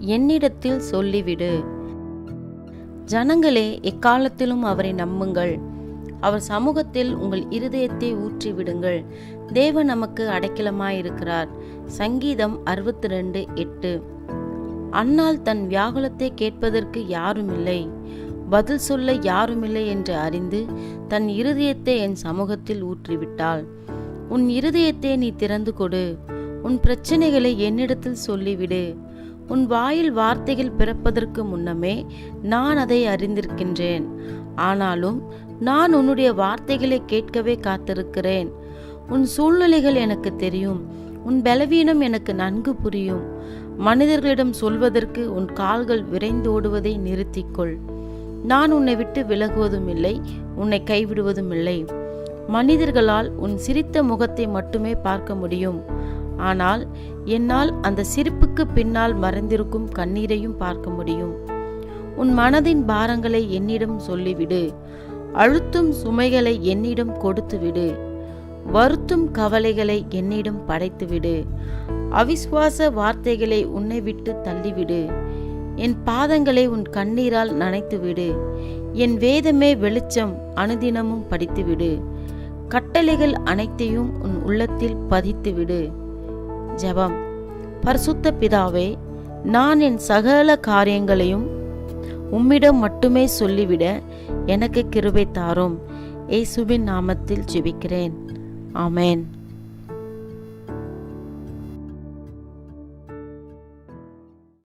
என்னிடத்தில் சொல்லிவிடு. ஜனங்களே எக்காலத்திலும் அவரை நம்புங்கள். அவர் சமூகத்தில் உங்கள் இருதயத்தை ஊற்றி விடுங்கள் தேவன் நமக்கு அடைக்கலமாயிருக்கிறார். சங்கீதம் அறுபத்தி ரெண்டு எட்டு. அன்னால் தன் வியாகுலத்தை கேட்பதற்கு யாருமில்லை. பதில் சொல்ல யாருமில்லை என்று அறிந்து தன் இருதயத்தை என் சமூகத்தில் ஊற்றிவிட்டாள். உன் இருதயத்தை நீ திறந்து கொடு. உன் பிரச்சனைகளை என்னிடத்தில் சொல்லிவிடு. உன் வாயில் வார்த்தைகள் பிறப்பதற்கு முன்னமே நான் அதை அறிந்திருக்கின்றேன். ஆனாலும் நான் உன்னுடைய வார்த்தைகளை கேட்கவே காத்திருக்கிறேன். உன் சூழ்நிலைகள் எனக்கு தெரியும். உன் பலவீனம் எனக்கு நன்கு புரியும். மனிதர்களிடம் சொல்வதற்கு உன் கால்கள் விரைந்தோடுவதை நிறுத்திக்கொள். நான் உன்னை விட்டு விலகுவதும் இல்லை உன்னை கைவிடுவதும் இல்லை. மனிதர்களால் உன் சிரித்த முகத்தை மட்டுமே பார்க்க முடியும். ஆனால் என்னால் அந்த சிரிப்புக்கு பின்னால் மறைந்திருக்கும் கண்ணீரையும் பார்க்க முடியும். உன் மனதின் பாரங்களை என்னிடம் சொல்லிவிடு. அழுத்தும் சுமைகளை என்னிடம் கொடுத்துவிடு. வருத்தும் கவலைகளை என்னிடம் படைத்துவிடு. அவிஸ்வாச வார்த்தைகளை உன்னை விட்டு தள்ளிவிடு. என் பாதங்களை உன் கண்ணீரால் நனைத்துவிடு. என் வேதமே வெளிச்சம் அனுதினமும் படித்துவிடு. கட்டளைகள் அனைத்தையும் உன் உள்ளத்தில் பதித்துவிடு. ஜெபம். பரிசுத்த பிதாவே நான் என் சகல காரியங்களையும் உம்மிடம் மட்டுமே சொல்லிவிட எனக்கு கிருபை தாரும். ஏசுவின் நாமத்தில் ஜெபிக்கிறேன். ஆமேன்.